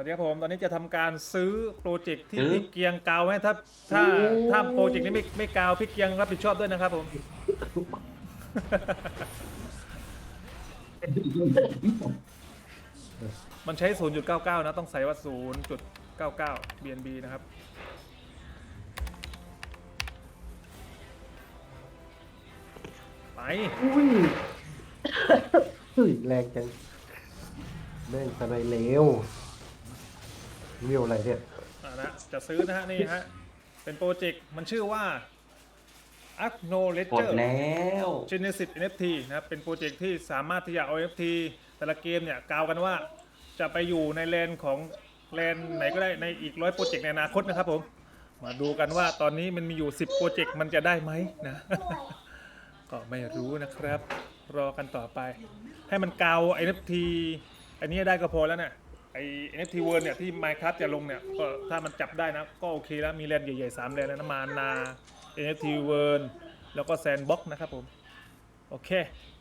วัสดีครับผมตอนนี้จะทำการซื้อโปรเจกต์ที่ซื้อพี่เกียงกาวให้ถ้าถ้าโอ้ถ้าโปรเจกต์นี้ไม่ไม่กาวพี่เกียงรับผิดชอบด้วยนะครับผมมันใช้ 0.99 นะ ต้องใส่ว่า 0.99 BNB นะครับ ไปอุ้ยเฮ้ยแรงจังแม่งสไนเลว มีอะไรเนี่ย อ่านะจะซื้อนะฮะนี่ฮะ เป็นโปรเจกต์มันชื่อว่ากด Acknowledger แล้ว Genesis NFT นะครับ เป็นโปรเจกต์ที่สามารถที่จะเอา NFT แต่ละเกมเนี่ยกล่าวกันว่า จะไปอยู่ในแลนของแลนไหนก็ได้ในอีกร้อยโปรเจกต์ในอนาคตนะครับผม มาดูกันว่าตอนนี้มันมีอยู่ 10 โปรเจกต์มันจะได้ไหมนะ ก็ไม่รู้นะครับ รอกันต่อไป ให้มันกาว NFT อันนี้ได้ก็พอแล้วเนี่ย ไอ NFT World เนี่ยที่ Minecraft จะลงเนี่ยก็ถ้ามันจับได้นะก็โอเคแล้วมีแลนด์ใหญ่ๆ3แลนด์แล้วนะมานา NFT World แล้วก็ Sandbox นะครับผม โอเค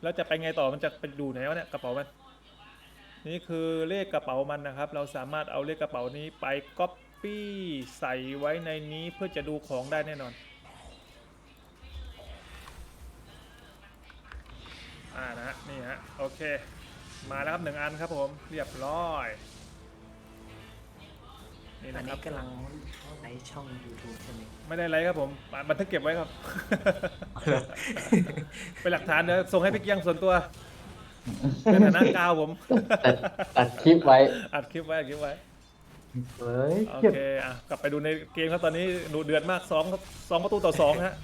แล้วจะไปไงต่อมันจะไปดูไหนวะเนี่ยกระเป๋ามัน นี่คือเลขกระเป๋ามันนะครับ เราสามารถเอาเลขกระเป๋านี้ไป Copy ใส่ไว้ในนี้เพื่อจะดูของได้แน่นอนอ่านะฮะนี่ฮะโอเค มาแล้วครับหนึ่งอันครับผม เรียบร้อย นี่อันนะครันี้บกำลังไลฟ์ช่อง YouTube ใช่ไหมไม่ได้ไรครับผมอะบันทึกเก็บไว้ครับ เป็นหลักฐานเดี๋ยวส่งให้พี่เกียงส่วนตัวเป็นฐานะกาวผมตัดตัดคลิปไว้ อัดคลิปไว้อัดคลิปไว้เฮ้ยโอเก็บเคอะกลับไปดูในเกมครับตอนนี้ดูเดือดมากสองสองประตูต่อสองฮะ